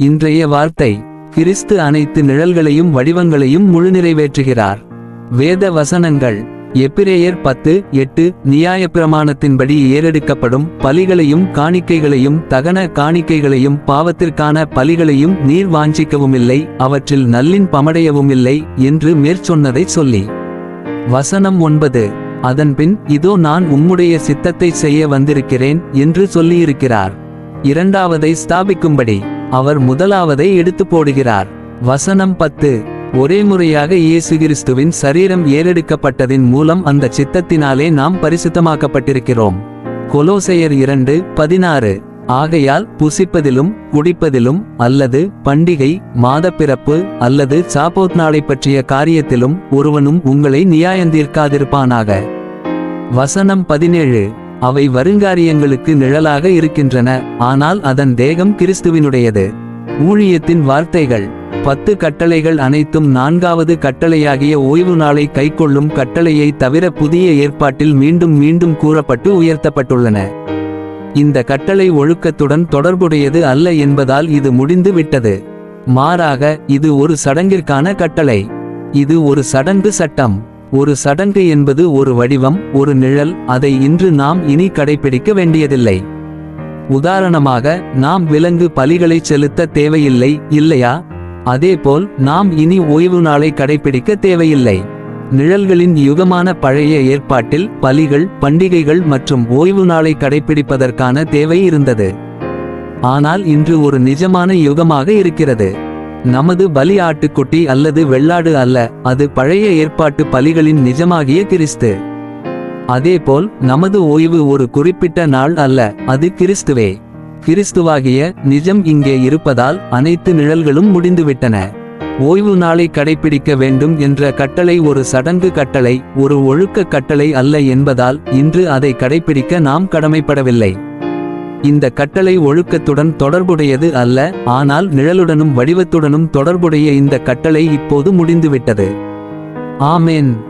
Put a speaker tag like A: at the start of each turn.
A: இன்றைய வார்த்தை கிறிஸ்து அனைத்து நிழல்களையும் வடிவங்களையும் முழு நிறைவேற்றுகிறார். வேத வசனங்கள் எப்பிரேயர் பத்து எட்டு நியாயப்பிரமாணத்தின்படி ஏறெடுக்கப்படும் பலிகளையும் காணிக்கைகளையும் தகன காணிக்கைகளையும் பாவத்திற்கான பலிகளையும் நீர் வாஞ்சிக்கவுமில்லை அவற்றில் நல்லின் பமடையவும் இல்லை என்று மேற்சொன்னதை சொல்லி. வசனம் ஒன்பது அதன்பின் இதோ நான் உம்முடைய சித்தத்தை செய்ய வந்திருக்கிறேன் என்று சொல்லியிருக்கிறார். இரண்டாவதை ஸ்தாபிக்கும்படி அவர் முதலாவதை எடுத்து போடுகிறார். வசனம் பத்து. ஒரே முறையாக இயேசு கிறிஸ்துவின் சரீரம் ஏறெடுக்கப்பட்டதின் மூலம் அந்த சித்தத்தினாலே நாம் பரிசுத்தமாக்கப்பட்டிருக்கிறோம். கொலோசையர் இரண்டு பதினாறு. ஆகையால் புசிப்பதிலும் குடிப்பதிலும் அல்லது பண்டிகை மாதப்பிறப்பு அல்லது சாப்போத் நாளை பற்றிய காரியத்திலும் ஒருவனும் உங்களை நியாயந்தீர்க்காதிருப்பானாக. வசனம் பதினேழு. அவை வருங்காரியங்களுக்கு நிழலாக இருக்கின்றன ஆனால் அதன் தேகம் கிறிஸ்துவினுடையது. ஊழியத்தின் வார்த்தைகள் பத்து கட்டளைகள் அனைத்தும் நான்காவது கட்டளையாகிய ஓய்வு நாளை கைக்கொள்ளும் கட்டளையை தவிர புதிய ஏற்பாட்டில் மீண்டும் மீண்டும் கூறப்பட்டு உயர்த்தப்பட்டுள்ளன. இந்த கட்டளை ஒழுக்கத்துடன் தொடர்புடையது அல்ல என்பதால் இது முடிந்து விட்டது. மாறாக இது ஒரு சடங்கிற்கான கட்டளை. இது ஒரு சடங்கு சட்டம். ஒரு சடங்கு என்பது ஒரு வடிவம் ஒரு நிழல் அதை இன்று நாம் இனி கடைபிடிக்க வேண்டியதில்லை. உதாரணமாக நாம் விலங்கு பலிகளை செலுத்த தேவையில்லை இல்லையா? அதேபோல் நாம் இனி ஓய்வு நாளை கடைபிடிக்க தேவையில்லை. நிழல்களின் யுகமான பழைய ஏற்பாட்டில் பலிகள் பண்டிகைகள் மற்றும் ஓய்வு நாளை கடைபிடிப்பதற்கான தேவை இருந்தது. ஆனால் இன்று ஒரு நிஜமான யுகமாக இருக்கிறது. நமது பலி ஆட்டுக்குட்டி அல்லது வெள்ளாடு அல்ல அது பழைய ஏற்பாட்டு பலிகளின் நிஜமாகிய கிறிஸ்து. அதேபோல் நமது ஓய்வு ஒரு குறிப்பிட்ட நாள் அல்ல அது கிறிஸ்துவே. கிறிஸ்துவாகிய நிஜம் இங்கே இருப்பதால் அனைத்து நிழல்களும் முடிந்துவிட்டன. ஓய்வு நாளை கடைபிடிக்க வேண்டும் என்ற கட்டளை ஒரு சடங்கு கட்டளை ஒரு ஒழுக்க கட்டளை அல்ல என்பதால் இன்று அதை கடைபிடிக்க நாம் கடமைப்படவில்லை. இந்த கட்டளை ஒழுக்கத்துடன் தொடர்புடையது அல்ல ஆனால் நிழலுடனும் வடிவத்துடனும் தொடர்புடைய இந்த கட்டளை இப்போது முடிந்துவிட்டது. ஆமேன்.